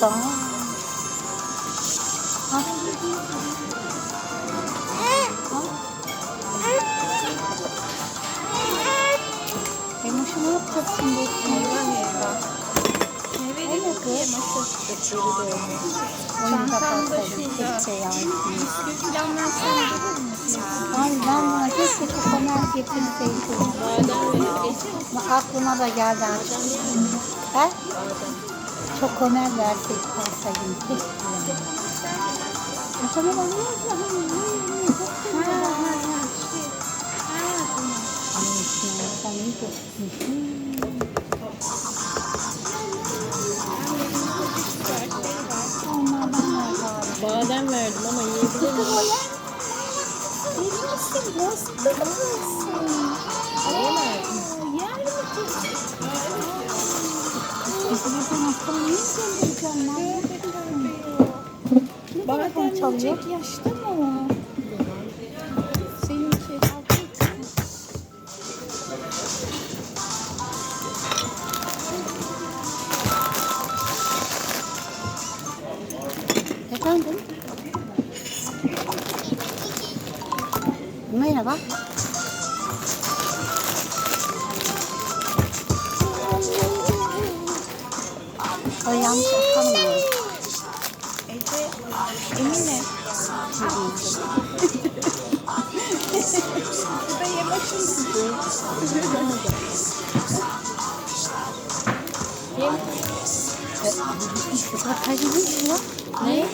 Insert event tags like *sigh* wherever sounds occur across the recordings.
burada. Ha. Yemesi? Oyuncak Çantamda alsaydık şurada. keşke ya. Bisküvi falan versene gelir misin? Ay ben buna keşke kokomer getirseydim. Aklıma da geldi artık. He? Ha ha ha. Şey. Ha tamam. Var galiba. Badem verdim ama yiyebilir miyim? Yemezsin, bozduramazsın. Yemez. Çalıyor? Badem yaşta mı o? Seninki. Efendim? Merhaba. O yanlış atamıyorum. Ece, Emine. Bu da yemaşın kızı. Yem. Bak hadi ne ya? Ne?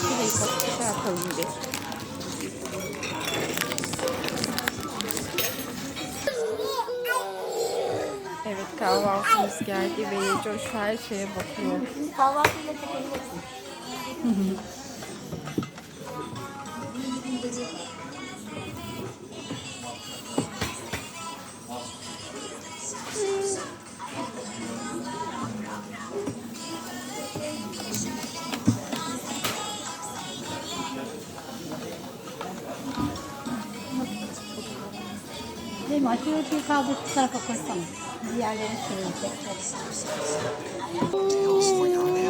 Şurayı kapı şey yapalım bir. Kahvaltımız geldi ve Yecoş her şeye bakıyor. Kahvaltıyla çekebilirsin. *laughs*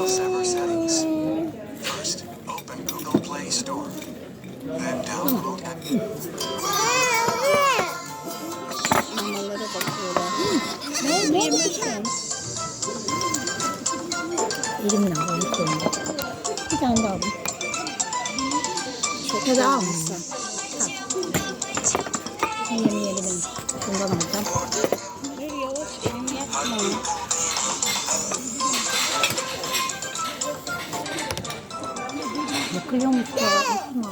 server settings. First, open Google Play Store. Then download Mamalara bakıyorlar. Ne? Ne yemişsin? Elimle alayım koyayım. Bir tane daha alayım. Çok da almışsın. Yemeyelim benim. Bundan alacağım. Dur yavaş elimi yakma onu. Yakıyormuş ya. Yakma.